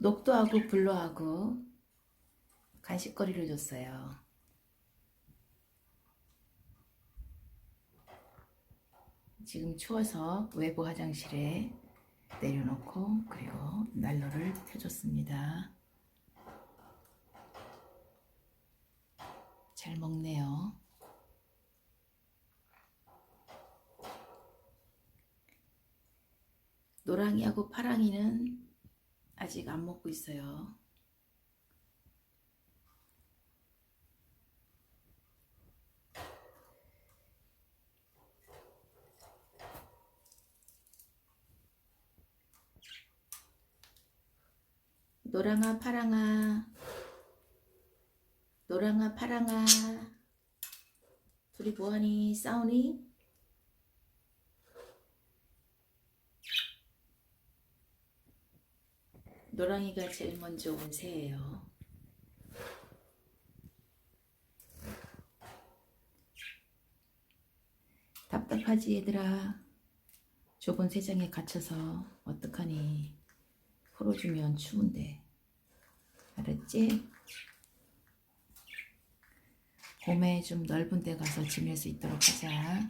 녹두하고 블루하고 간식거리를 줬어요. 지금 추워서 외부 화장실에 내려놓고 그리고 난로를 켜줬습니다. 잘 먹네요. 노랑이하고 파랑이는 아직 안 먹고 있어요. 노랑아 파랑아 노랑아 파랑아 둘이 뭐하니 싸우니? 노랑이가 제일 먼저 온 새예요. 답답하지 얘들아. 좁은 세상에 갇혀서 어떡하니. 풀어주면 추운데. 알았지? 봄에 좀 넓은 데 가서 지낼 수 있도록 하자.